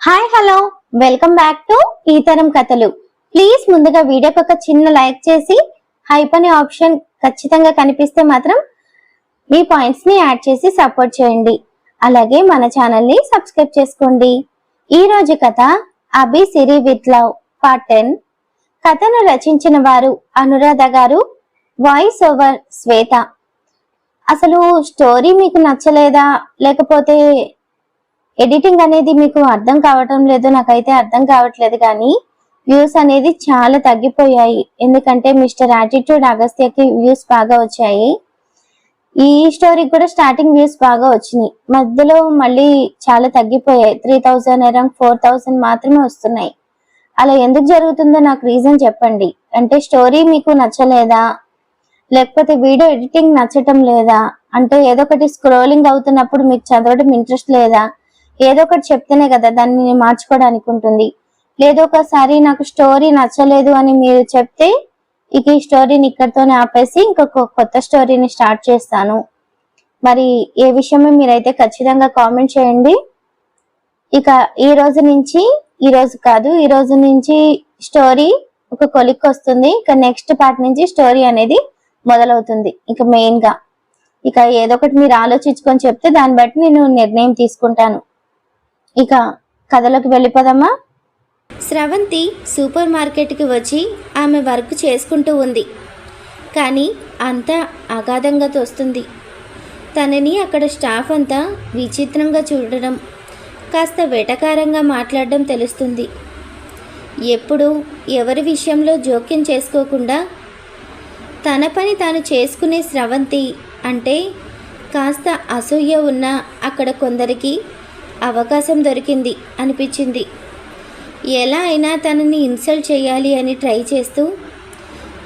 Hi hello welcome back to ఈ తరం కథలు ప్లీజ్ ముందుగా వీడియోకి ఒక చిన్న లైక్ చేసి హైప్ అనే ఆప్షన్ ఖచ్చితంగా కనిపిస్తే మాత్రం మీ పాయింట్స్ని యాడ్ చేసి సపోర్ట్ చేయండి. అలాగే మన ఛానల్ని సబ్స్క్రైబ్ చేసుకోండి. ఈ రోజు కథ Abhi Siri with love part ten కథను రచించిన వారు అనురాధ గారు వాయిస్ ఓవర్ శ్వేత. అసలు స్టోరీ మీకు నచ్చలేదా? లేకపోతే ఎడిటింగ్ అనేది మీకు అర్థం కావటం లేదు నాకైతే అర్థం కావట్లేదు కానీ వ్యూస్ అనేది చాలా తగ్గిపోయాయి. ఎందుకంటే మిస్టర్ యాటిట్యూడ్ అగస్త్యకి వ్యూస్ బాగా వచ్చాయి. ఈ స్టోరీకి కూడా స్టార్టింగ్ వ్యూస్ బాగా వచ్చినాయి. మధ్యలో మళ్ళీ చాలా తగ్గిపోయాయి. Three thousand around four thousand మాత్రమే వస్తున్నాయి. అలా ఎందుకు జరుగుతుందో నాకు రీజన్ చెప్పండి. అంటే స్టోరీ మీకు నచ్చలేదా? లేకపోతే వీడియో ఎడిటింగ్ నచ్చటం లేదా? అంటే ఏదో ఒకటి స్క్రోలింగ్ అవుతున్నప్పుడు మీకు చదవడం ఇంట్రెస్ట్ లేదా? ఏదో ఒకటి చెప్తేనే కదా దాన్ని నేను మార్చుకోవడానికి ఉంటుంది. లేదు ఒకసారి నాకు స్టోరీ నచ్చలేదు అని మీరు చెప్తే ఇక ఈ స్టోరీని ఇక్కడితోనే ఆపేసి ఇంకొక కొత్త స్టోరీని స్టార్ట్ చేస్తాను. మరి ఏ విషయమే మీరైతే ఖచ్చితంగా కామెంట్ చేయండి. ఇక ఈ రోజు నుంచి ఈ రోజు కాదు ఈ రోజు నుంచి స్టోరీ ఒక కొలిక్ వస్తుంది. ఇక నెక్స్ట్ పార్ట్ నుంచి స్టోరీ అనేది మొదలవుతుంది. ఇక మెయిన్గా. ఇక ఏదో ఒకటి మీరు ఆలోచించుకొని చెప్తే దాన్ని బట్టి నేను నిర్ణయం తీసుకుంటాను. ఇక కథలోకి వెళ్ళిపోదామా? స్రవంతి సూపర్ మార్కెట్కి వచ్చి ఆమె వర్క్ చేసుకుంటూ ఉంది. కానీ అంతా అగాధంగా తోస్తుంది. తనని అక్కడ స్టాఫ్ అంతా విచిత్రంగా చూడడం కాస్త వెటకారంగా మాట్లాడడం తెలుస్తుంది. ఎప్పుడు ఎవరి విషయంలో జోక్యం చేసుకోకుండా తన పని తాను చేసుకునే స్రవంతి అంటే కాస్త అసూయ ఉన్న అక్కడ కొందరికి అవకాశం దొరికింది అనిపించింది. ఎలా అయినా తనని ఇన్సల్ట్ చేయాలి అని ట్రై చేస్తూ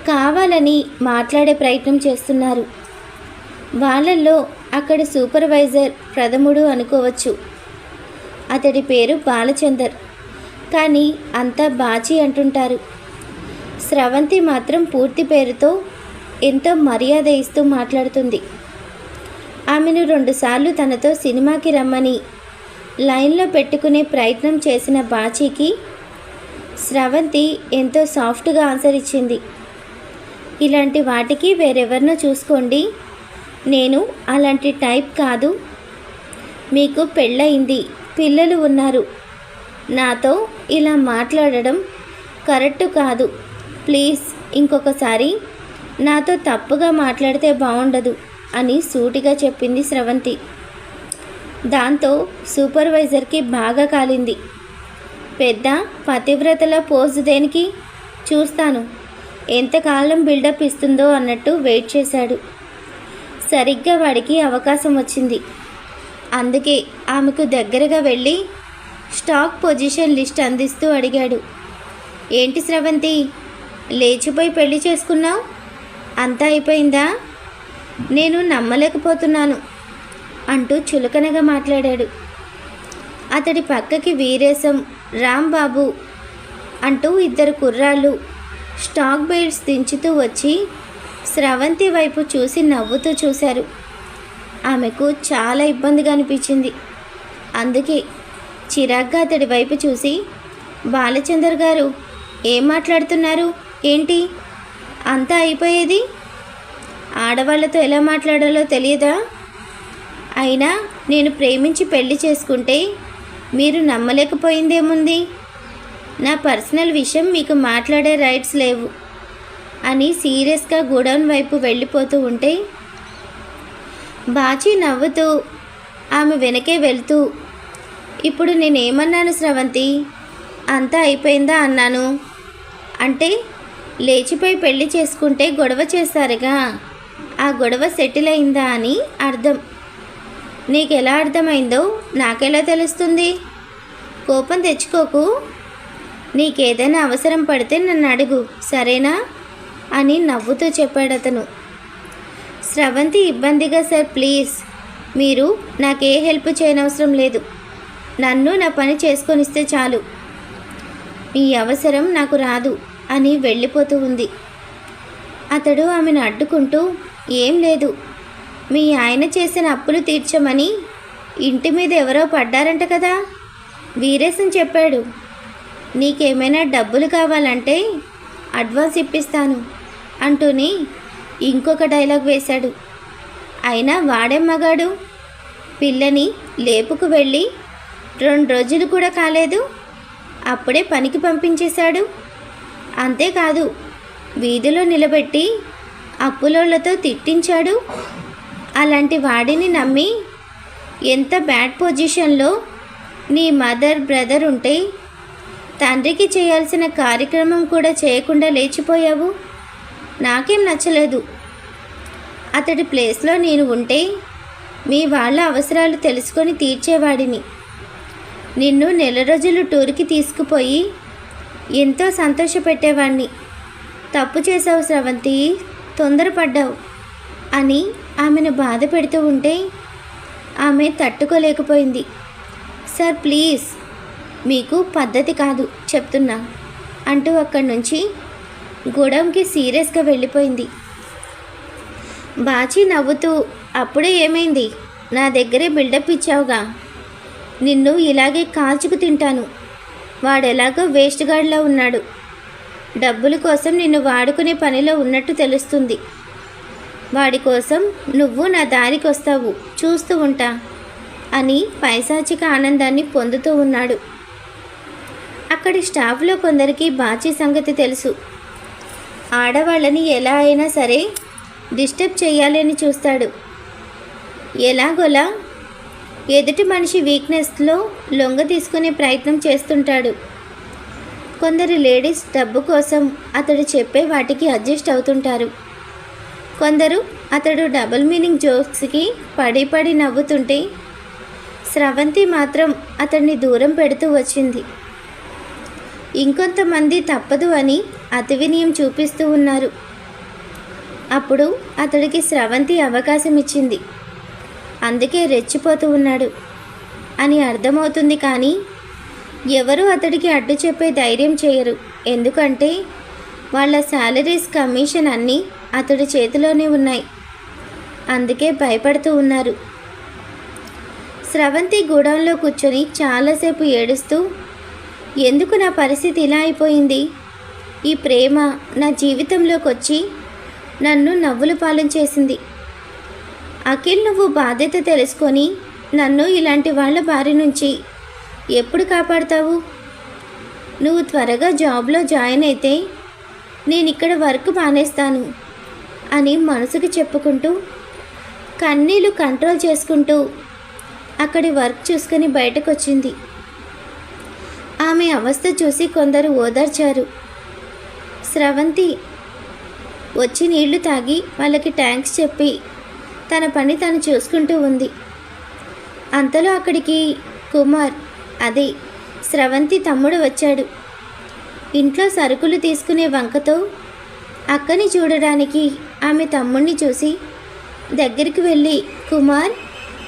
కావాలని మాట్లాడే ప్రయత్నం చేస్తున్నారు. వాళ్ళల్లో అక్కడ సూపర్వైజర్ ప్రథముడు అనుకోవచ్చు. అతడి పేరు బాలచందర్. కానీ అంతా బాచి అంటుంటారు. స్రవంతి మాత్రం పూర్తి పేరుతో ఎంతో మర్యాద ఇస్తూ మాట్లాడుతుంది. ఆమెను రెండుసార్లు తనతో సినిమాకి రమ్మని లైన్లో పెట్టుకునే ప్రయత్నం చేసిన బాచీకి స్రవంతి ఎంతో సాఫ్ట్గా ఆన్సర్ ఇచ్చింది. ఇలాంటి వాటికి వేరెవరినో చూసుకోండి. నేను అలాంటి టైప్ కాదు. మీకు పెళ్ళయింది. పిల్లలు ఉన్నారు. నాతో ఇలా మాట్లాడడం కరెక్ట్ కాదు. ప్లీజ్ ఇంకొకసారి నాతో తప్పుగా మాట్లాడితే బాగుండదు అని సూటిగా చెప్పింది స్రవంతి. దాంతో సూపర్వైజర్కి బాగా కాలింది. పెద్ద పతివ్రతల పోజు దేనికి? చూస్తాను. ఎంతకాలం బిల్డప్ ఇస్తుందో అన్నట్టు వెయిట్ చేశాడు. సరిగ్గా వాడికి అవకాశం వచ్చింది. అందుకే ఆమెకు దగ్గరగా వెళ్ళి స్టాక్ పొజిషన్ లిస్ట్ అందిస్తూ అడిగాడు. ఏంటి స్రవంతి లేచిపోయి పెళ్ళి చేసుకున్నావు? అంతా అయిపోయిందా? నేను నమ్మలేకపోతున్నాను. అంటూ చులకనగా మాట్లాడాడు. అతడి పక్కకి వీరేశం రాంబాబు అంటూ ఇద్దరు కుర్రాళ్ళు స్టాక్ బెల్ట్స్ దించుతూ వచ్చి స్రవంతి వైపు చూసి నవ్వుతూ చూశారు. ఆమెకు చాలా ఇబ్బందిగా అనిపించింది. అందుకే చిరాగ్గా అతడి వైపు చూసి బాలచందర్ గారు ఏం మాట్లాడుతున్నారు? ఏంటి? అంతా అయిపోయేది? ఆడవాళ్ళతో ఎలా మాట్లాడాలో తెలియదా? అయినా నేను ప్రేమించి పెళ్ళి చేసుకుంటే మీరు నమ్మలేకపోయిందేముంది? నా పర్సనల్ విషయం మీకు మాట్లాడే రైట్స్ లేవు. అని సీరియస్గా గోడౌన్ వైపు వెళ్ళిపోతూ ఉంటే బాచి నవ్వుతూ ఆమె వెనకే వెళ్తూ ఇప్పుడు నేనేమన్నాను స్రవంతి? అంతా అయిపోయిందా అన్నాను. అంటే లేచిపోయి పెళ్ళి చేసుకుంటే గొడవ చేస్తారుగా? ఆ గొడవ సెటిల్ అయిందా అని అర్థం. నీకు ఎలా అర్థమైందో నాకెలా తెలుస్తుంది? కోపం తెచ్చుకోకు. నీకేదైనా అవసరం పడితే నన్ను అడుగు సరేనా? అని నవ్వుతూ చెప్పాడు అతను స్రవంతి ఇబ్బందిగా సార్ ప్లీజ్. మీరు నాకే హెల్ప్ చేయనవసరం లేదు. నన్ను నా పని చేసుకొనిస్తే చాలు. ఈ అవసరం నాకు రాదు అని వెళ్ళిపోతూ ఉంది. అతడు ఆమెను అడ్డుకుంటూ ఏం లేదు. మీ ఆయన చేసిన అప్పులు తీర్చమని ఇంటి మీద ఎవరో పడ్డారంట కదా? వీరేశం చెప్పాడు. నీకేమైనా డబ్బులు కావాలంటే అడ్వాన్స్ ఇప్పిస్తాను అంటూనే ఇంకొక డైలాగ్ వేశాడు. అయినా వాడేం మగాడు. పిల్లని లేపుకు వెళ్ళి రెండు రోజులు కూడా కాలేదు. అప్పుడే పనికి పంపించేశాడు. అంతేకాదు వీధిలో నిలబెట్టి అప్పులోళ్ళతో తిట్టించాడు. అలాంటి వాడిని నమ్మి ఎంత బ్యాడ్ పొజిషన్లో నీ మదర్ బ్రదర్ ఉంటే తండ్రికి చేయాల్సిన కార్యక్రమం కూడా చేయకుండా లేచిపోయావు? నాకేం నచ్చలేదు. అతడి ప్లేస్లో నేను ఉంటే మీ వాళ్ళ అవసరాలు తెలుసుకొని తీర్చేవాడిని. నిన్ను నెల రోజులు టూర్కి తీసుకుపోయి ఎంతో సంతోషపెట్టేవాణ్ణి. తప్పు చేసావు స్రవంతి. తొందరపడ్డావు. అని ఆమెను బాధ పెడుతూ ఉంటే ఆమె తట్టుకోలేకపోయింది. సార్ ప్లీజ్ మీకు పద్ధతి కాదు చెప్తున్నా అంటూ అక్కడి నుంచి గూడెంకి సీరియస్గా వెళ్ళిపోయింది. బాచి నవ్వుతూ అప్పుడే ఏమైంది? నా దగ్గరే బిల్డప్ ఇచ్చావుగా. నిన్ను ఇలాగే కాల్చుకు తింటాను. వాడెలాగో వేస్ట్ గార్డ్లో ఉన్నాడు. డబ్బుల కోసం నిన్ను వాడుకునే పనిలో ఉన్నట్టు తెలుస్తుంది. వాడి కోసం నువ్వు నా దారికి వస్తావు చూస్తూ ఉంటా అని పైశాచిక ఆనందాన్ని పొందుతూ ఉన్నాడు. అక్కడి స్టాఫ్లో కొందరికి బాచీ సంగతి తెలుసు. ఆడవాళ్ళని ఎలా అయినా సరే డిస్టర్బ్ చేయాలని చూస్తాడు. ఎలాగోలా ఎదుటి మనిషి వీక్నెస్లో లొంగ తీసుకునే ప్రయత్నం చేస్తుంటాడు. కొందరు లేడీస్ డబ్బు కోసం అతడు చెప్పే వాటికి అడ్జస్ట్ అవుతుంటారు. కొందరు అతడు డబుల్ మీనింగ్ జోక్స్కి పడి పడి నవ్వుతుంటే స్రవంతి మాత్రం అతన్ని దూరం పెడుతూ వచ్చింది. ఇంకొంతమంది తప్పదు అని అతివినయం చూపిస్తూ ఉన్నారు. అప్పుడు అతడికి స్రవంతి అవకాశం ఇచ్చింది. అందుకే రెచ్చిపోతూ ఉన్నాడు అని అర్థమవుతుంది కానీ ఎవరు అతడికి అడ్డు చెప్పే ధైర్యం చేయరు. ఎందుకంటే వాళ్ళ శాలరీస్ కమిషన్ అన్నీ అతడి చేతిలోనే ఉన్నాయి. అందుకే భయపడుతూ ఉన్నారు. స్రవంతి గూడంలో కూర్చొని చాలాసేపు ఏడుస్తూ ఎందుకు నా పరిస్థితి ఇలా అయిపోయింది? ఈ ప్రేమ నా జీవితంలోకి వచ్చి నన్ను నవ్వులు పాలన చేసింది. అఖిల్ నువ్వు బాధ్యత తెలుసుకొని నన్ను ఇలాంటి వాళ్ళ బారి నుంచి ఎప్పుడు కాపాడతావు? నువ్వు త్వరగా జాబ్లో జాయిన్ అయితే నేను ఇక్కడ వర్క్ మానేస్తాను. అని మనసుకు చెప్పుకుంటూ కన్నీళ్ళు కంట్రోల్ చేసుకుంటూ అక్కడి వర్క్ చూసుకొని బయటకు వచ్చింది ఆమె అవస్థ చూసి కొందరు ఓదార్చారు. స్రవంతి వచ్చి నీళ్ళు తాగి వాళ్ళకి ట్యాంక్స్ చెప్పి తన పని తను చూసుకుంటూ ఉంది. అంతలో అక్కడికి కుమార్ అదే స్రవంతి తమ్ముడు వచ్చాడు. ఇంట్లో సరుకులు తీసుకునే వంకతో అక్కని చూడడానికి ఆమె తమ్ముణ్ణి చూసి దగ్గరికి వెళ్ళి కుమార్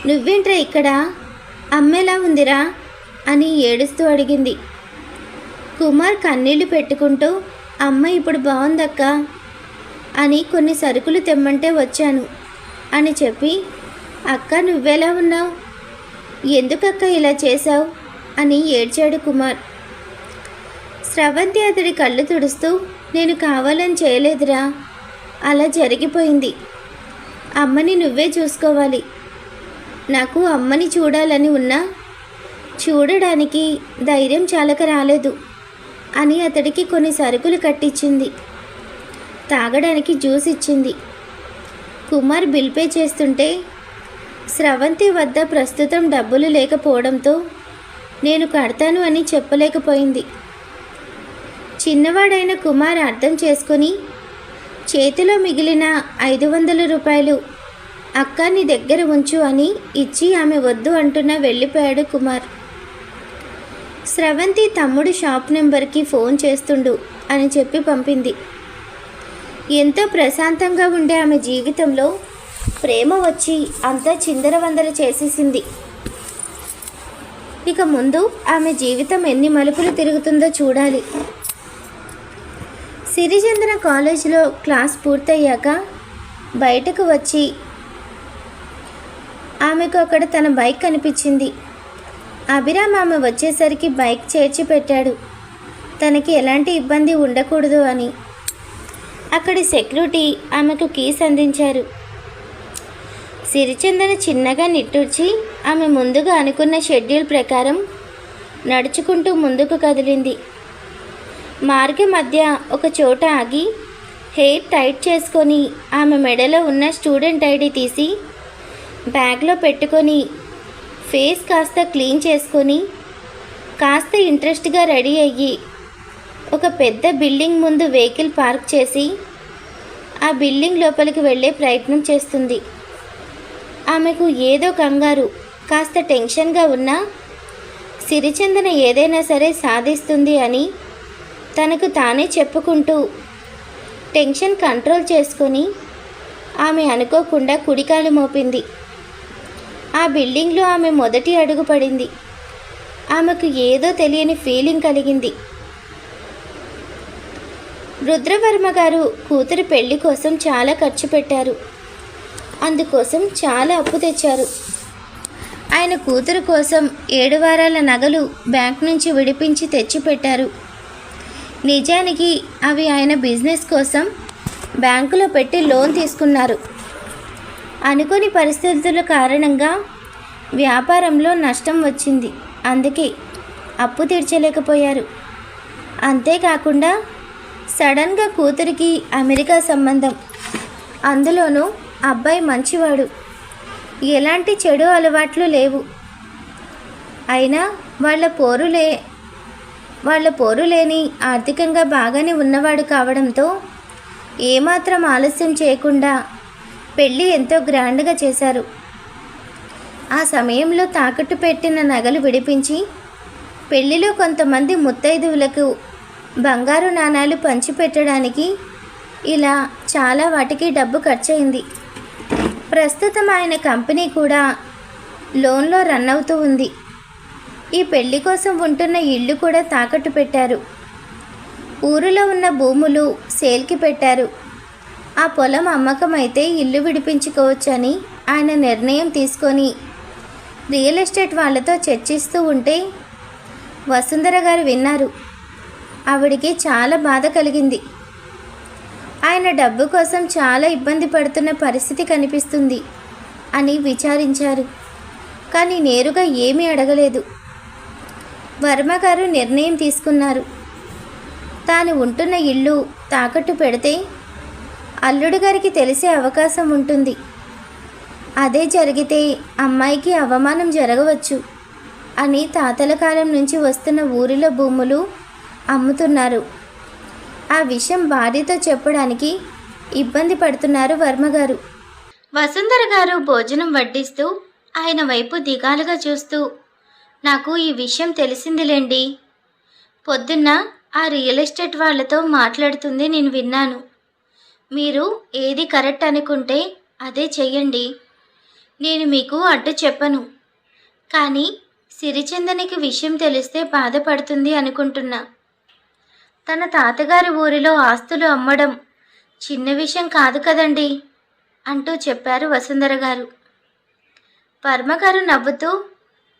నువ్వేంట్రా ఇక్కడ? అమ్మేలా ఉందిరా? అని ఏడుస్తూ అడిగింది. కుమార్ కన్నీళ్ళు పెట్టుకుంటూ అమ్మ ఇప్పుడు బాగుందక్క అని కొన్ని సరుకులు తెమ్మంటే వచ్చాను అని చెప్పి అక్క నువ్వెలా ఉన్నావు? ఎందుకక్క ఇలా చేశావు? అని ఏడ్చాడు కుమార్. స్రవంతి అతడి కళ్ళు తుడుస్తూ నేను కావాలని చేయలేదురా. అలా జరిగిపోయింది. అమ్మని నువ్వే చూసుకోవాలి. నాకు అమ్మని చూడాలని ఉన్నా చూడడానికి ధైర్యం చాలక రాలేదు అని అతడికి కొన్ని సరుకులు కట్టించింది తాగడానికి జ్యూస్ ఇచ్చింది. కుమార్ బిల్ పే చేస్తుంటే స్రవంతి వద్ద ప్రస్తుతం డబ్బులు లేకపోవడంతో నేను కడతాను అని చెప్పలేకపోయింది. చిన్నవాడైన కుమార్ అర్థం చేసుకుని చేతిలో మిగిలిన ఐదు వందల రూపాయలు అక్క నీ దగ్గర ఉంచు అని ఇచ్చి ఆమె వద్దు అంటున్నా వెళ్ళిపోయాడు కుమార్. స్రవంతి తమ్ముడు షాప్ నెంబర్కి ఫోన్ చేస్తుండు అని చెప్పి పంపింది. ఎంతో ప్రశాంతంగా ఉండే ఆమె జీవితంలో ప్రేమ వచ్చి అంతా చిందరవందర చేసేసింది. ఇక ముందు ఆమె జీవితం ఎన్ని మలుపులు తిరుగుతుందో చూడాలి. సిరిచంద్ర కాలేజీలో క్లాస్ పూర్తయ్యాక బయటకు వచ్చి ఆమెకు అక్కడ తన బైక్ కనిపించింది. అభిరామ్ ఆమె వచ్చేసరికి బైక్ చేర్చి పెట్టాడు తనకి ఎలాంటి ఇబ్బంది ఉండకూడదు అని. అక్కడి సెక్యూరిటీ ఆమెకు కీస్ అందించారు. సిరిచందన చిన్నగా నిట్టూర్చి ఆమె ముందుగా అనుకున్న షెడ్యూల్ ప్రకారం నడుచుకుంటూ ముందుకు కదిలింది. మార్గ మధ్య ఒక చోట ఆగి హెయిర్ టైట్ చేసుకొని ఆమె మెడలో ఉన్న స్టూడెంట్ ఐడి తీసి బ్యాగ్లో పెట్టుకొని ఫేస్ కాస్త క్లీన్ చేసుకొని కాస్త ఇంట్రెస్ట్గా రెడీ అయ్యి ఒక పెద్ద బిల్డింగ్ ముందు వెహికల్ పార్క్ చేసి ఆ బిల్డింగ్ లోపలికి వెళ్ళే ప్రయత్నం చేస్తుంది. ఆమెకు ఏదో కంగారు కాస్త టెన్షన్గా ఉన్నా సిరిచందన ఏదైనా సరే సాధిస్తుంది అని తనకు తానే చెప్పుకుంటూ టెన్షన్ కంట్రోల్ చేసుకొని ఆమె అనుకోకుండా కుడికాలు మోపింది. ఆ బిల్డింగ్లో ఆమె మొదటి అడుగు పడింది. ఆమెకు ఏదో తెలియని ఫీలింగ్ కలిగింది. రుద్రవర్మ గారు కూతురి పెళ్ళి కోసం చాలా ఖర్చు పెట్టారు. అందుకోసం చాలా అప్పు తెచ్చారు. ఆయన కూతురు కోసం ఏడు వారాల నగలు బ్యాంక్ నుంచి విడిపించి తెచ్చిపెట్టారు. నిజానికి అవి ఆయన బిజినెస్ కోసం బ్యాంకులో పెట్టి లోన్ తీసుకున్నారు. అనుకోని పరిస్థితుల కారణంగా వ్యాపారంలో నష్టం వచ్చింది. అందుకే అప్పు తీర్చలేకపోయారు. అంతేకాకుండా సడన్గా కూతురికి అమెరికా సంబంధం. అందులోనూ అబ్బాయి మంచివాడు. ఎలాంటి చెడు అలవాట్లు లేవు. అయినా వాళ్ళ పోరులే వాళ్ళ పోరు లేని ఆర్థికంగా బాగానే ఉన్నవాడు కావడంతో ఏమాత్రం ఆలస్యం చేయకుండా పెళ్ళి ఎంతో గ్రాండ్గా చేశారు. ఆ సమయంలో తాకట్టు పెట్టిన నగలు విడిపించి పెళ్ళిలో కొంతమంది ముత్తైదువులకు బంగారు నాణాలు పంచిపెట్టడానికి ఇలా చాలా వాటికి డబ్బు ఖర్చయింది. ప్రస్తుతం ఆయన కంపెనీ కూడా లోన్లో రన్ అవుతూ ఉంది. ఈ పెళ్ళి కోసం ఉంటున్న ఇల్లు కూడా తాకట్టు పెట్టారు. ఊరిలో ఉన్న భూములు సేల్కి పెట్టారు. ఆ పొలం అమ్మకం అయితే ఇల్లు విడిపించుకోవచ్చని ఆయన నిర్ణయం తీసుకొని రియల్ ఎస్టేట్ వాళ్ళతో చర్చిస్తూ ఉంటే వసుంధర గారు విన్నారు. ఆవిడికి చాలా బాధ కలిగింది. ఆయన డబ్బు కోసం చాలా ఇబ్బంది పడుతున్న పరిస్థితి కనిపిస్తుంది అని విచారించారు. కానీ నేరుగా ఏమీ అడగలేదు. వర్మగారు నిర్ణయం తీసుకున్నారు. తాను ఉంటున్న ఇల్లు తాకట్టు పెడితే అల్లుడు గారికి తెలిసే అవకాశం ఉంటుంది. అదే జరిగితే అమ్మాయికి అవమానం జరగవచ్చు అని తాతల కాలం నుంచి వస్తున్న ఊరిలో భూములు అమ్ముతున్నారు. ఆ విషయం భార్యతో చెప్పడానికి ఇబ్బంది పడుతున్నారు వర్మగారు వసుంధర గారు భోజనం వడ్డిస్తూ ఆయన వైపు దిగాలుగా చూస్తూ నాకు ఈ విషయం తెలిసిందిలేండి. పొద్దున్న ఆ రియల్ ఎస్టేట్ వాళ్ళతో మాట్లాడుతుంది నేను విన్నాను. మీరు ఏది కరెక్ట్ అనుకుంటే అదే చెయ్యండి. నేను మీకు అడ్డు చెప్పను. కానీ సిరిచందనికి విషయం తెలిస్తే బాధపడుతుంది అనుకుంటున్నా. తన తాతగారి ఊరిలో ఆస్తులు అమ్మడం చిన్న విషయం కాదు కదండి అంటూ చెప్పారు వసుంధర గారు. వర్మగారు నవ్వుతూ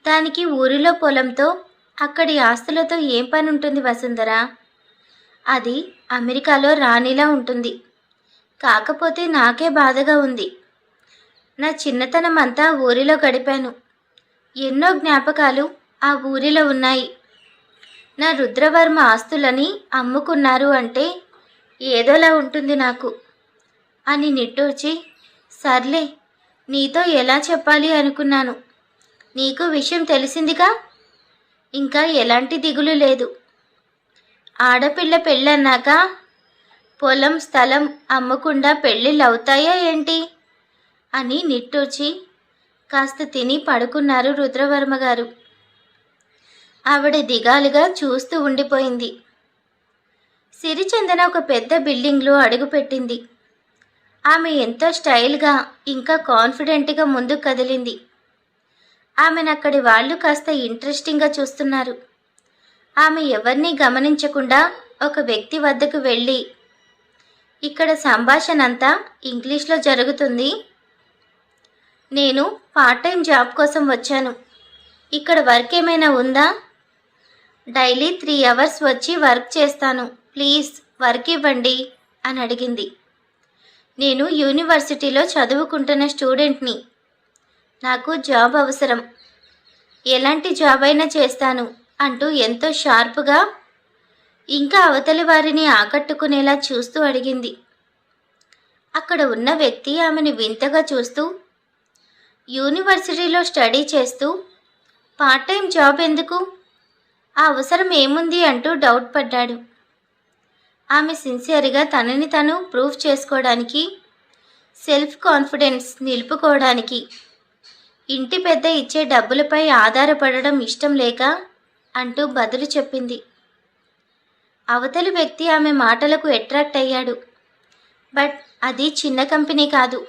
దానికి ఊరిలో పొలంతో అక్కడి ఆస్తులతో ఏం పని ఉంటుంది వసుంధర? అది అమెరికాలో రాణిలా ఉంటుంది. కాకపోతే నాకే బాధగా ఉంది. నా చిన్నతనం అంతా ఊరిలో గడిపాను. ఎన్నో జ్ఞాపకాలు ఆ ఊరిలో ఉన్నాయి. నా రుద్రవర్మ ఆస్తులని అమ్ముకున్నారు అంటే ఏదోలా ఉంటుంది నాకు. అని నిట్టూర్చి సర్లే నీతో ఎలా చెప్పాలి అనుకున్నాను. నీకు విషయం తెలిసిందిగా? ఇంకా ఎలాంటి దిగులు లేదు. ఆడపిల్ల పెళ్ళన్నాక పొలం స్థలం అమ్మకుండా పెళ్ళిళ్ళు అవుతాయా ఏంటి? అని నిట్టూర్చి కాస్త తిని పడుకున్నారు రుద్రవర్మ గారు. ఆవిడ దిగాలుగా చూస్తూ ఉండిపోయింది. సిరిచందన ఒక పెద్ద బిల్డింగ్లో అడుగుపెట్టింది. ఆమె ఎంతో స్టైల్గా ఇంకా కాన్ఫిడెంట్గా ముందుకు కదిలింది. ఆమెను అక్కడి వాళ్ళు కాస్త ఇంట్రెస్టింగ్గా చూస్తున్నారు. ఆమె ఎవరిని గమనించకుండా ఒక వ్యక్తి వద్దకు వెళ్ళి ఇక్కడ సంభాషణ అంతా ఇంగ్లీష్లో జరుగుతుంది. నేను పార్ట్ టైం జాబ్ కోసం వచ్చాను. ఇక్కడ వర్క్ ఏమైనా ఉందా? డైలీ త్రీ అవర్స్ వచ్చి వర్క్ చేస్తాను. ప్లీజ్ వర్క్ ఇవ్వండి అని అడిగింది. నేను యూనివర్సిటీలో చదువుకుంటున్న స్టూడెంట్ని. నాకు జాబ్ అవసరం. ఎలాంటి జాబ్ అయినా చేస్తాను అంటూ ఎంతో షార్ప్గా ఇంకా అవతలి వారిని ఆకట్టుకునేలా చూస్తూ అడిగింది. అక్కడ ఉన్న వ్యక్తి ఆమెను వింతగా చూస్తూ యూనివర్సిటీలో స్టడీ చేస్తూ పార్ట్ టైం జాబ్ ఎందుకు? ఆ అవసరం ఏముంది అంటూ డౌట్ పడ్డాడు. ఆమె సిన్సియర్గా తనని తను ప్రూఫ్ చేసుకోవడానికి సెల్ఫ్ కాన్ఫిడెన్స్ నిలుపుకోవడానికి ఇంటి పెద్ద ఇచ్చే డబ్బులపై ఆధారపడడం ఇష్టం లేక అంటూ బదులు చెప్పింది. అవతలి వ్యక్తి ఆమె మాటలకు అట్రాక్ట్ అయ్యాడు. బట్ అది చిన్న కంపెనీ కాదు.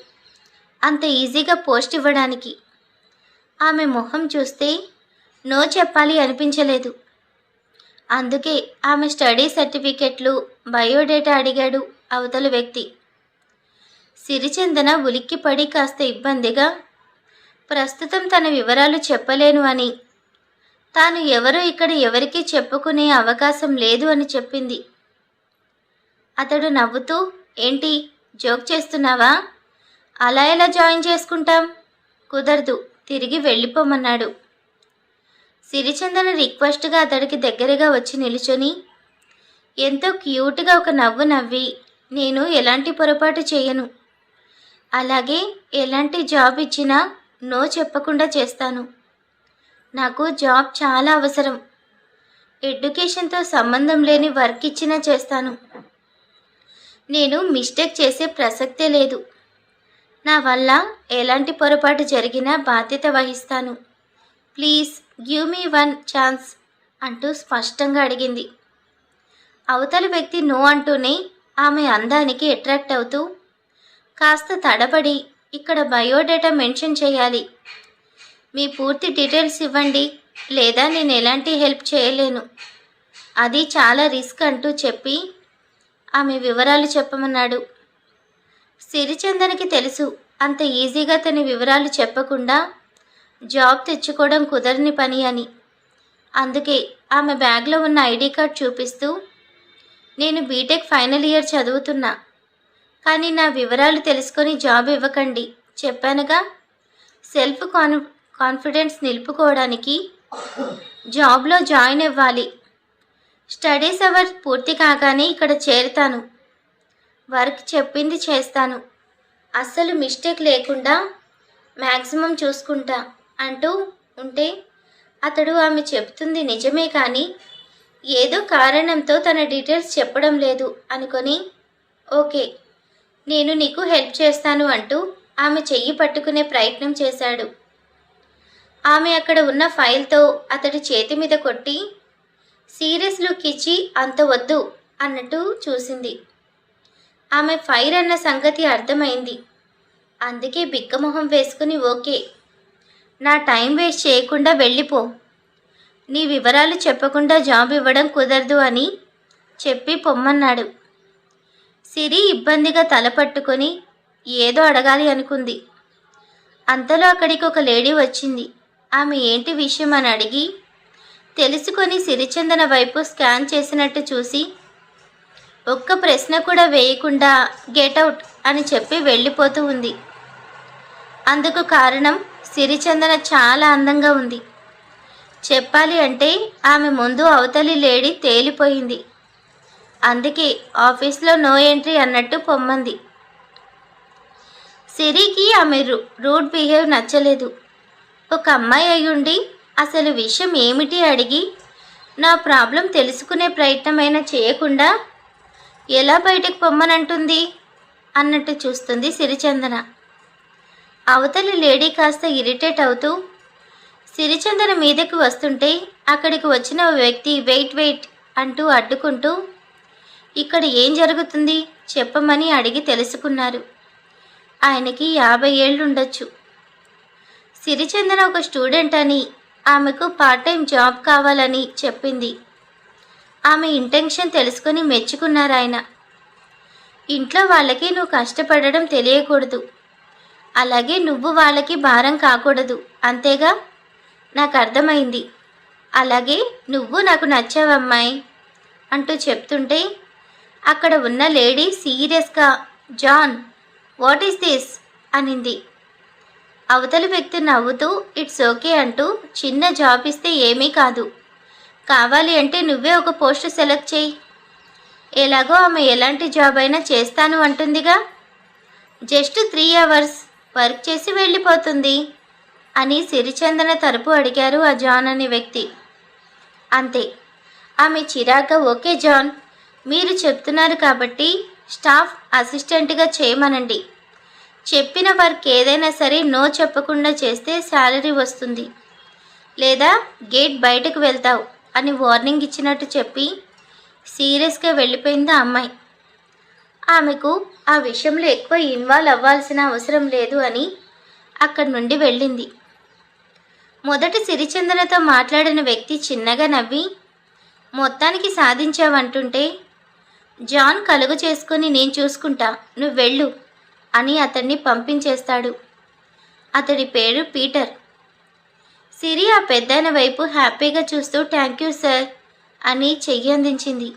అంత ఈజీగా పోస్ట్ ఇవ్వడానికి. ఆమె మొహం చూస్తే నో చెప్పాలి అనిపించలేదు. అందుకే ఆమె స్టడీ సర్టిఫికెట్లు బయోడేటా అడిగాడు అవతల వ్యక్తి. సిరిచందన ఉలిక్కిపడి కాస్త ఇబ్బందిగా ప్రస్తుతం తన వివరాలు చెప్పలేను అని. తాను ఎవరో ఇక్కడ ఎవరికీ చెప్పుకునే అవకాశం లేదు అని చెప్పింది. అతడు నవ్వుతూ ఏంటి జోక్ చేస్తున్నావా? అలా ఎలా జాయిన్ చేసుకుంటాం? కుదరదు తిరిగి వెళ్ళిపోమన్నాడు. సిరిచందన రిక్వెస్ట్గా అతడికి దగ్గరగా వచ్చి నిలుచొని ఎంతో క్యూట్గా ఒక నవ్వు నవ్వి నేను ఎలాంటి పొరపాటు చేయను. అలాగే ఎలాంటి జాబ్ ఇచ్చినా నో చెప్పకుండా చేస్తాను. నాకు జాబ్ చాలా అవసరం. ఎడ్యుకేషన్తో సంబంధం లేని వర్క్ ఇచ్చినా చేస్తాను. నేను మిస్టేక్ చేసే ప్రసక్తే లేదు. నా వల్ల ఎలాంటి పొరపాటు జరిగినా బాధ్యత వహిస్తాను. Please give me one chance అంటూ స్పష్టంగా అడిగింది. అవతలి వ్యక్తి నో అంటూనే ఆమె అందానికి అట్రాక్ట్ అవుతూ కాస్త తడబడి ఇక్కడ బయోడేటా మెన్షన్ చేయాలి. మీ పూర్తి డీటెయిల్స్ ఇవ్వండి లేదా నేను ఎలాంటి హెల్ప్ చేయలేను. అది చాలా రిస్క్ అంటూ చెప్పి ఆమె వివరాలు చెప్పమన్నాడు. సిరిచందనికి తెలుసు అంత ఈజీగా తన వివరాలు చెప్పకుండా జాబ్ తెచ్చుకోవడం కుదరని పని అని. అందుకే ఆమె బ్యాగ్లో ఉన్న ఐడి కార్డ్ చూపిస్తూ నేను బీటెక్ ఫైనల్ ఇయర్ చదువుతున్నా కానీ నా వివరాలు తెలుసుకొని జాబ్ ఇవ్వకండి. చెప్పానుగా. సెల్ఫ్ కాన్ కాన్ఫిడెన్స్ నిలుపుకోవడానికి జాబ్లో జాయిన్ అవ్వాలి. స్టడీస్ అవర్ పూర్తి కాగానే ఇక్కడ చేరుతాను. వర్క్ చెప్పింది చేస్తాను. అస్సలు మిస్టేక్ లేకుండా మ్యాక్సిమం చూసుకుంటా అంటూ ఉంటే అతడు ఆమె చెప్తుంది నిజమే కానీ ఏదో కారణంతో తన డీటెయిల్స్ చెప్పడం లేదు అనుకొని ఓకే. నేను నీకు హెల్ప్ చేస్తాను అంటూ ఆమె చెయ్యి పట్టుకునే ప్రయత్నం చేశాడు. ఆమె అక్కడ ఉన్న ఫైల్తో అతడి చేతి మీద కొట్టి సీరియస్ లుక్ ఇచ్చి అంత వద్దు అన్నట్టు చూసింది. ఆమె ఫైర్ అన్న సంగతి అర్థమైంది. అందుకే బిక్కమొహం వేసుకుని ఓకే. నా టైం వేస్ట్ చేయకుండా వెళ్ళిపో. నీ వివరాలు చెప్పకుండా జాబ్ ఇవ్వడం కుదరదు అని చెప్పి పొమ్మన్నాడు. సిరి ఇబ్బందిగా తల పట్టుకొని ఏదో అడగాలి అనుకుంది. అంతలో అక్కడికి ఒక లేడీ వచ్చింది. ఆమె ఏంటి విషయం అని అడిగి తెలుసుకొని సిరిచందన వైపు స్కాన్ చేసినట్టు చూసి ఒక్క ప్రశ్న కూడా వేయకుండా గెటౌట్ అని చెప్పి వెళ్ళిపోతూ ఉంది. అందుకు కారణం సిరిచందన చాలా అందంగా ఉంది. చెప్పాలి అంటే ఆమె ముందు అవతలి లేడీ తేలిపోయింది. అందుకే ఆఫీస్లో నో ఎంట్రీ అన్నట్టు పొమ్మంది. సిరికి ఆమె రూడ్ బిహేవ్ నచ్చలేదు. ఒక అమ్మాయి అయ్యుండి అసలు విషయం ఏమిటి అడిగి నా ప్రాబ్లం తెలుసుకునే ప్రయత్నమైనా చేయకుండా ఎలా బయటకు పొమ్మనంటుంది అన్నట్టు చూస్తుంది సిరిచందన. అవతలి లేడీ కాస్త ఇరిటేట్ అవుతూ సిరిచందన మీదకు వస్తుంటే అక్కడికి వచ్చిన వ్యక్తి వెయిట్ వెయిట్ అంటూ అడ్డుకుంటూ ఇక్కడ ఏం జరుగుతుంది? చెప్పమని అడిగి తెలుసుకున్నారు. ఆయనకి యాభై ఏళ్ళుండొచ్చు. సిరిచందన ఒక స్టూడెంట్ అని ఆమెకు పార్ట్ టైం జాబ్ కావాలని చెప్పింది. ఆమె ఇంటెన్షన్ తెలుసుకొని మెచ్చుకున్నారు ఆయన. ఇంట్లో వాళ్ళకి నువ్వు కష్టపడడం తెలియకూడదు. అలాగే నువ్వు వాళ్ళకి భారం కాకూడదు. అంతేగా? నాకు అర్థమైంది. అలాగే నువ్వు నాకు నచ్చావమ్మాయి అంటూ చెప్తుంటే అక్కడ ఉన్న లేడీ సీరియస్గా జాన్ వాట్ ఈస్ దిస్? అనింది. అవతలి వ్యక్తి నవ్వుతూ ఇట్స్ ఓకే అంటూ చిన్న జాబ్ ఇస్తే ఏమీ కాదు. కావాలి అంటే నువ్వే ఒక పోస్ట్ సెలెక్ట్ చేయి. ఎలాగో ఆమె ఎలాంటి జాబ్ అయినా చేస్తాను అంటుందిగా. జస్ట్ త్రీ అవర్స్ వర్క్ చేసి వెళ్ళిపోతుంది. అని సిరిచందన తరపు అడిగారు ఆ జాన్ అనే వ్యక్తి. అంతే. ఆమె చిరాగ్గా ఓకే జాన్ మీరు చెప్తున్నారు కాబట్టి స్టాఫ్ అసిస్టెంట్గా చేయమనండి. చెప్పిన వర్క్ ఏదైనా సరే నో చెప్పకుండా చేస్తే శాలరీ వస్తుంది. లేదా గేట్ బయటకు వెళ్తావు అని వార్నింగ్ ఇచ్చినట్టు చెప్పి సీరియస్గా వెళ్ళిపోయింది ఆ అమ్మాయి. ఆమెకు ఆ విషయంలో ఎక్కువ ఇన్వాల్వ్ అవ్వాల్సిన అవసరం లేదు అని అక్కడి నుండి వెళ్ళింది. మొదట సిరిచందనతో మాట్లాడిన వ్యక్తి చిన్నగా నవ్వి మొత్తానికి సాధించావంటుంటే జాన్ కలుగు చేసుకుని నేను చూసుకుంటా. నువ్వు వెళ్ళు అని అతన్ని పంపించేస్తాడు. అతడి పేరు పీటర్. సిరి ఆ పెద్దయిన వైపు హ్యాపీగా చూస్తూ థ్యాంక్ యూ సార్ అని చెయ్యి అందించింది.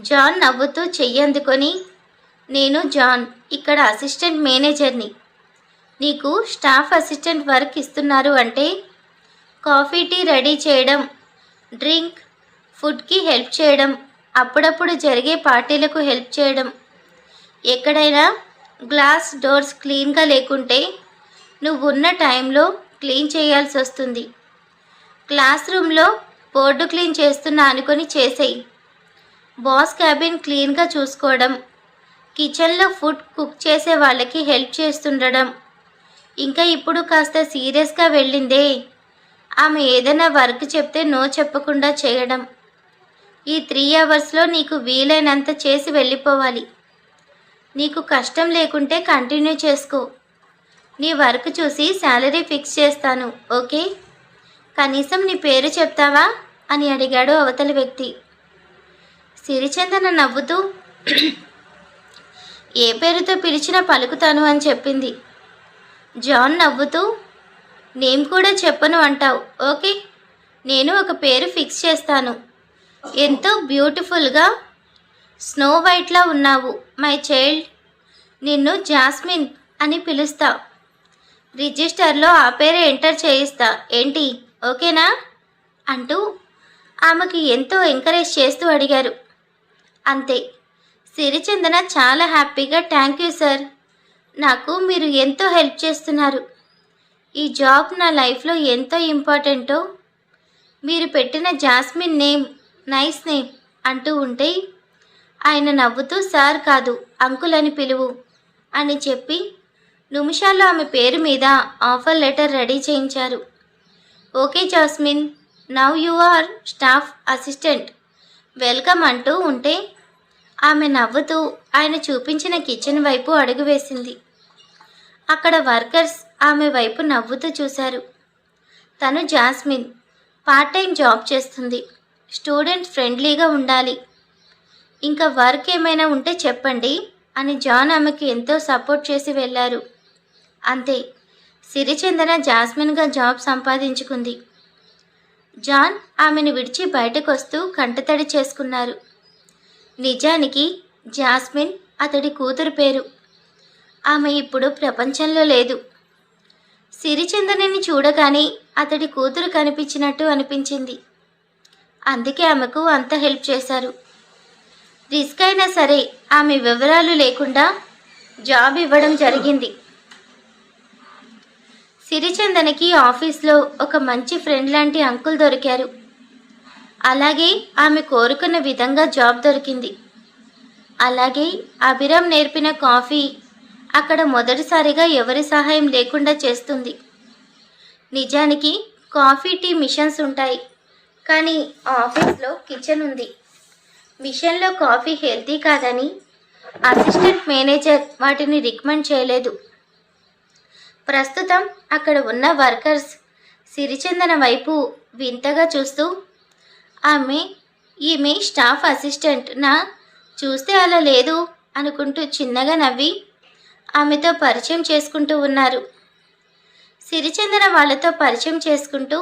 జాన్ నవ్వుతూ చెయ్యి అందుకొని నేను జాన్ ఇక్కడ అసిస్టెంట్ మేనేజర్ని. నీకు స్టాఫ్ అసిస్టెంట్ వర్క్ ఇస్తున్నారు అంటే కాఫీ టీ రెడీ చేయడం డ్రింక్ ఫుడ్కి హెల్ప్ చేయడం అప్పుడప్పుడు జరిగే పార్టీలకు హెల్ప్ చేయడం. ఎక్కడైనా గ్లాస్ డోర్స్ క్లీన్గా లేకుంటే నువ్వు ఉన్న టైంలో క్లీన్ చేయాల్సి వస్తుంది. క్లాస్ రూమ్లో బోర్డు క్లీన్ చేస్తున్నా అనుకొని చేసేయి. బాస్ క్యాబిన్ క్లీన్గా చూసుకోవడం కిచెన్లో ఫుడ్ కుక్ చేసే వాళ్ళకి హెల్ప్ చేస్తుండడం. ఇంకా ఇప్పుడు కాస్త సీరియస్గా వెళ్ళిందే. ఆమె ఏదైనా వర్క్ చెప్తే నో చెప్పకుండా చేయడం. ఈ త్రీ అవర్స్లో నీకు వీలైనంత చేసి వెళ్ళిపోవాలి. నీకు కష్టం లేకుంటే కంటిన్యూ చేసుకో. నీ వర్క్ చూసి శాలరీ ఫిక్స్ చేస్తాను ఓకే? కనీసం నీ పేరు చెప్తావా? అని అడిగాడు అవతలి వ్యక్తి. సిరిచందన నవ్వుతూ ఏ పేరుతో పిలిచినా పలుకుతాను అని చెప్పింది. జాన్ నవ్వుతూ నేమ్ కూడా చెప్పను అంటావు ఓకే? నేను ఒక పేరు ఫిక్స్ చేస్తాను. ఎంతో బ్యూటిఫుల్గా స్నో వైట్లా ఉన్నావు మై చైల్డ్. నిన్ను జాస్మిన్ అని పిలుస్తా. రిజిస్టర్లో ఆ పేరు ఎంటర్ చేయిస్తా. ఏంటి? ఓకేనా? అంటూ ఆమెకు ఎంతో ఎంకరేజ్ చేస్తూ అడిగారు. అంతే. సిరిచందన చాలా హ్యాపీగా థ్యాంక్ యూ సార్. నాకు మీరు ఎంతో హెల్ప్ చేస్తున్నారు. ఈ జాబ్ నా లైఫ్లో ఎంతో ఇంపార్టెంటో. మీరు పెట్టిన జాస్మిన్ నేమ్ నైస్ నేమ్ అంటూ ఉంటే ఆయన నవ్వుతూ సార్ కాదు అంకుల్ అని పిలువు. అని చెప్పి నిమిషాల్లో ఆమె పేరు మీద ఆఫర్ లెటర్ రెడీ చేయించారు. Okay Jasmine now you are staff assistant. Welcome అంటూ ఉంటే ఆమె నవ్వుతూ ఆయన చూపించిన కిచెన్ వైపు అడుగు వేసింది. అక్కడ వర్కర్స్ ఆమె వైపు నవ్వుతూ చూశారు. తను జాస్మిన్ పార్ట్ టైం జాబ్ చేస్తుంది. స్టూడెంట్ ఫ్రెండ్లీగా ఉండాలి. ఇంకా వర్క్ ఏమైనా ఉంటే చెప్పండి అని జాన్ ఆమెకి ఎంతో సపోర్ట్ చేసి వెళ్ళారు. అంతే సిరిచందన జాస్మిన్గా జాబ్ సంపాదించుకుంది. జాన్ ఆమెను విడిచి బయటకు వస్తూ కంటతడి చేసుకున్నారు. నిజానికి జాస్మిన్ అతడి కూతురు పేరు. ఆమె ఇప్పుడు ప్రపంచంలో లేదు. సిరిచందనని చూడగానే అతడి కూతురు కనిపించినట్టు అనిపించింది. అందుకే ఆమెకు అంత హెల్ప్ చేశారు. రిస్క్ అయినా సరే ఆమె వివరాలు లేకుండా జాబ్ ఇవ్వడం జరిగింది. సిరిచందనకి ఆఫీస్లో ఒక మంచి ఫ్రెండ్ లాంటి అంకుల్ దొరికారు. అలాగే ఆమె కోరుకున్న విధంగా జాబ్ దొరికింది. అలాగే అభిరామ్ నేర్పిన కాఫీ అక్కడ మొదటిసారిగా ఎవరి సహాయం లేకుండా చేస్తుంది. నిజానికి కాఫీ టీ మిషన్స్ ఉంటాయి. కానీ ఆఫీస్లో కిచెన్ ఉంది. మిషన్లో కాఫీ హెల్తీ కాదని అసిస్టెంట్ మేనేజర్ వాటిని రికమెండ్ చేయలేదు. ప్రస్తుతం అక్కడ ఉన్న వర్కర్స్ సిరిచందన వైపు వింతగా చూస్తూ ఆమె ఈమె స్టాఫ్ అసిస్టెంట్ నా చూస్తే అలా లేదు అనుకుంటూ చిన్నగా నవ్వి ఆమెతో పరిచయం చేసుకుంటూ ఉన్నారు. సిరిచందన వాళ్ళతో పరిచయం చేసుకుంటూ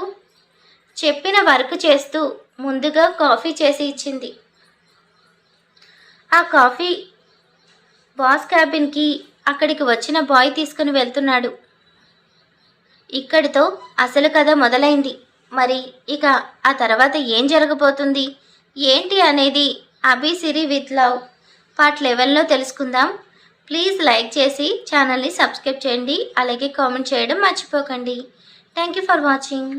చెప్పిన వర్క్ చేస్తూ ముందుగా కాఫీ చేసి ఇచ్చింది. ఆ కాఫీ బాస్ క్యాబిన్కి అక్కడికి వచ్చిన బాయ్ తీసుకుని వెళ్తున్నాడు. ఇక్కడితో అసలు కథ మొదలైంది. మరి ఇక ఆ తర్వాత ఏం జరగబోతుంది? ఏంటి అనేది Abhi Siri with love part లెవెల్లో తెలుసుకుందాం. ప్లీజ్ లైక్ చేసి ఛానల్ని సబ్స్క్రైబ్ చేయండి. అలాగే కామెంట్ చేయడం మర్చిపోకండి. Thank you for watching.